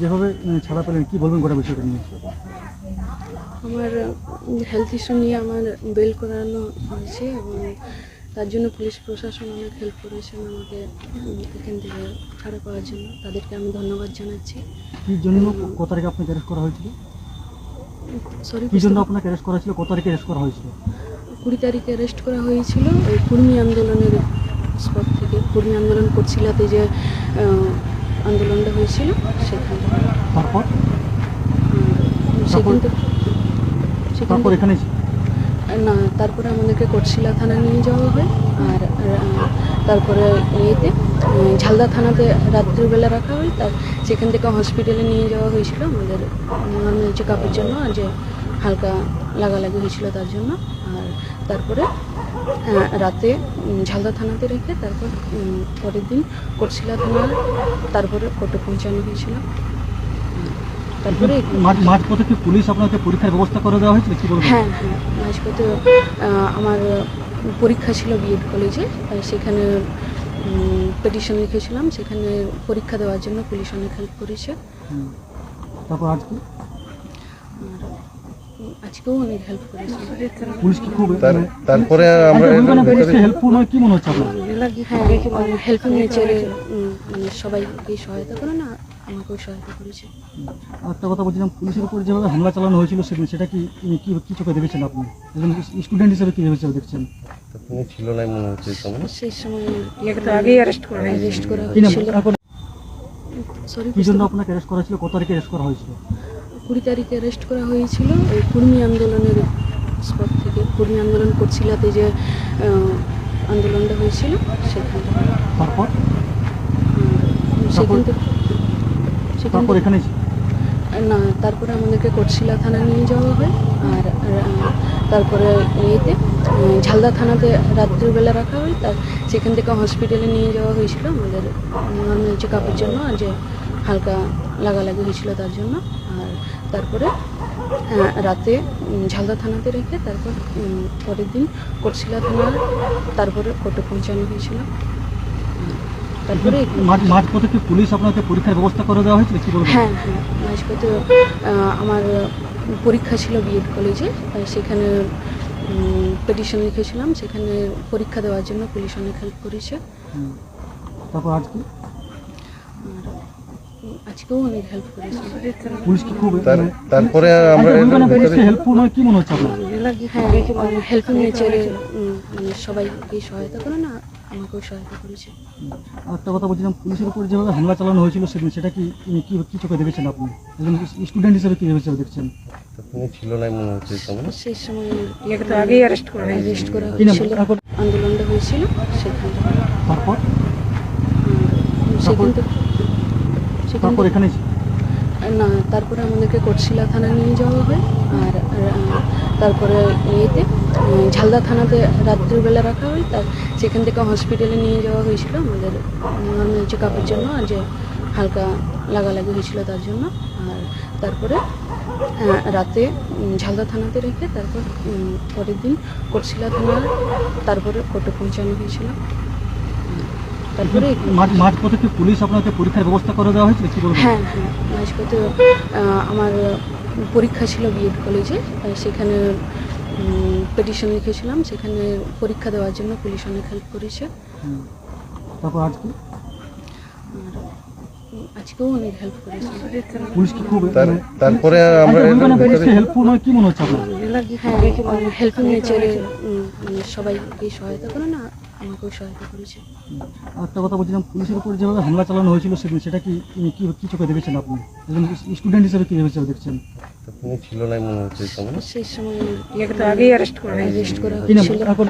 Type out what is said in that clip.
যেভাবে ছাড়া পেলেন কি বলবেন গোটা বিষয়টা নিয়ে? আমার হেলথ ইস্যু নিয়ে আমার বেল করানো হয়েছে এবং তার জন্য পুলিশ প্রশাসন অনেক হেল্প করেছেন আমাকে এখান থেকে ছাড়া পাওয়ার জন্য। তাদেরকে আমি ধন্যবাদ জানাচ্ছি। কি জন্য কত তারিখে আপনাকে অ্যারেস্ট করা হয়েছিল? সরি কি জন্য আপনাকে অ্যারেস্ট করা ছিল কত তারিখে অ্যারেস্ট করা হয়েছিল? কুড়ি তারিখে অ্যারেস্ট করা হয়েছিল ওই কুর্মী আন্দোলনের স্পট থেকে। কুর্মী আন্দোলন করছিলাতে যে আন্দোলনটা হয়েছিল সেখান তারপর? সেখান থেকে সেখান তারপর এখানে না তারপরে আমাদেরকে কোটশিলা থানা নিয়ে যাওয়া হয় আর তারপরে ইয়েতে ঝালদা থানাতে রাত্রিবেলা রাখা হয় তার সেখান থেকে হসপিটালে নিয়ে যাওয়া হয়েছিল আমাদের চেক আপের জন্য যে হালকা লাগালাগি হয়েছিল তার জন্য। আর তারপরে রাতে ঝালদা থানাতে রেখে তারপর পরের দিন কোটশিলা থানার তারপরে কোর্টে পৌঁছানো হয়েছিল। তারপরে কি পুলিশ আপনাকে পরীক্ষার ব্যবস্থা করে দেওয়া হয়েছিল? হ্যাঁ হ্যাঁ মাঝপথে আমার পরীক্ষা ছিল বিএড কলেজে সেখানে পিটিশন লিখেছিলাম। সেখানে পরীক্ষা দেওয়ার জন্য পুলিশ অনেক হেল্প করেছে। তারপর আর আজকেও অনেক হেল্প করেছে। পুলিশ কি খুব তারপরে আমরা পুলিশকে ভিতরে হেল্পফুল নয় কি মনে হচ্ছে আপনার? হ্যাঁ হেল্পিং নেচারে মানে সবাইকেই সহায়তা করে না আমাকেও সহায়তা করেছে। একটা কথা বলছিলাম পুলিশের উপর যেভাবে হামলা চালানো হয়েছিল সেদিন সেটা কি কি কি চোখে দেখেছেন আপনি? একজন স্টুডেন্ট হিসেবে কি হিসেবে দেখছেন? তুমি ছিল না মনে হচ্ছে এই সময়। সেই সময় আগেই অ্যারেস্ট করা অ্যারেস্ট করা হয়েছিল। সরি কি জন্য আপনাকে অ্যারেস্ট করা ছিল কত তারিখে অ্যারেস্ট করা হয়েছিল? কুড়ি তারিখে অ্যারেস্ট করা হয়েছিল। ওই কুর্মী আন্দোলনের স্পট থেকে কুর্মী আন্দোলন করছিলাতে যে আন্দোলনটা হয়েছিল সেখান সেখান থেকে না তারপরে আমাদেরকে কোটশিলা থানা নিয়ে যাওয়া হয়। আর তারপরে ইয়েতে ঝালদা থানাতে রাত্রিবেলা রাখা হয়। তার সেখান থেকে হসপিটালে নিয়ে যাওয়া হয়েছিল আমাদের চেক আপের জন্য আর যে হালকা লাগালাগি হয়েছিল তার জন্য। আর তারপরে আহ, রাতে ঝালদা থানাতে রেখে তারপর পরের দিন কোটশিলা থানার তারপরে কোর্টে পৌঁছানো হয়েছিল। তারপরে মাঝ মাঝ পথে কি পুলিশ আপনাকে পরীক্ষার ব্যবস্থা করে দেওয়া হয়েছিল কি হ্যাঁ হ্যাঁ মাঝপথে আমার পরীক্ষা ছিল বিএড কলেজে সেখানে পিটিশন লিখেছিলাম। সেখানে পরীক্ষা দেওয়ার জন্য পুলিশ অনেক হেল্প করেছে। তারপর আর আজকেও অনেক হেল্প করেছে। পুলিশ কি খুব মানে- তারপরে আমরা এর মানে হেল্পফুল নয় কি মনে হচ্ছে আপনার? হ্যাঁ হেল্পিং নেচারে মানে সবাইকেই সহায়তা করে না আমাকেও সহায়তা করেছে। আর একটা কথা বলছিলাম পুলিশের উপর যেভাবে হামলা চালানো হয়েছিল সেদিন সেটা কি কি কি চোখে দেখেছেন আপনি? একজন স্টুডেন্ট হিসেবে কি হিসেবে দেখছেন? তুমি ছিল না মনে হচ্ছে এই সময় সেই সময় আগেই অ্যারেস্ট করা অ্যারেস্ট করা হয়েছিল। আন্দোলনটা হয়েছিল সেখান তারপর? সেখান থেকে তারপর এখানে না তারপরে আমাদেরকে কোটশিলা থানা নিয়ে যাওয়া হয় আর তারপরে ইয়েতে ঝালদা থানাতে রাত্রিবেলা রাখা হয় তার সেখান থেকে হসপিটালে নিয়ে যাওয়া হয়েছিল আমাদের নর্মাল চেক আপের জন্য যে হালকা লাগালাগি হয়েছিল তার জন্য আর তারপরে রাতে ঝালদা থানাতে রেখে তারপর পরের দিন কোটশিলা থানার তারপরে কোর্টে পৌঁছানো হয়েছিল। তারপরে মাঝ মাঝ পথে কি পুলিশ আপনাকে পরীক্ষার ব্যবস্থা করে দেওয়া হয়েছিল কি বলবেন? হ্যাঁ হ্যাঁ মাঝপথে আমার পরীক্ষা ছিল বিএড কলেজে সেখানে পিটিশন লিখেছিলাম সেখানে পরীক্ষা দেওয়ার জন্য পুলিশ অনেক হেল্প করেছে। তারপর আজকে? আর আজকেও অনেক হেল্প করেছে। পুলিশ কি খুব তারপরে আমরা এর মানে ভিতরে পুলিশকে হেল্পফুল নয় কি মনে হচ্ছে আপনার? হ্যাঁ হেল্পিং নেচারে মানে সবাইকেই সহায়তা করে না আমাকেও সহায়তা করেছে। আর একটা কথা বলছিলাম পুলিশের উপর যেভাবে হামলা চালানো হয়েছিল সেদিন সেটা কি কি কি চোখে দেখেছেন আপনি? একজন স্টুডেন্ট হিসেবে কি হিসেবে দেখছেন? ছিল না মনে হচ্ছে এই সময় সেই সময় আগেই অ্যারেস্ট করা অ্যারেস্ট করা হয়েছিল। এখন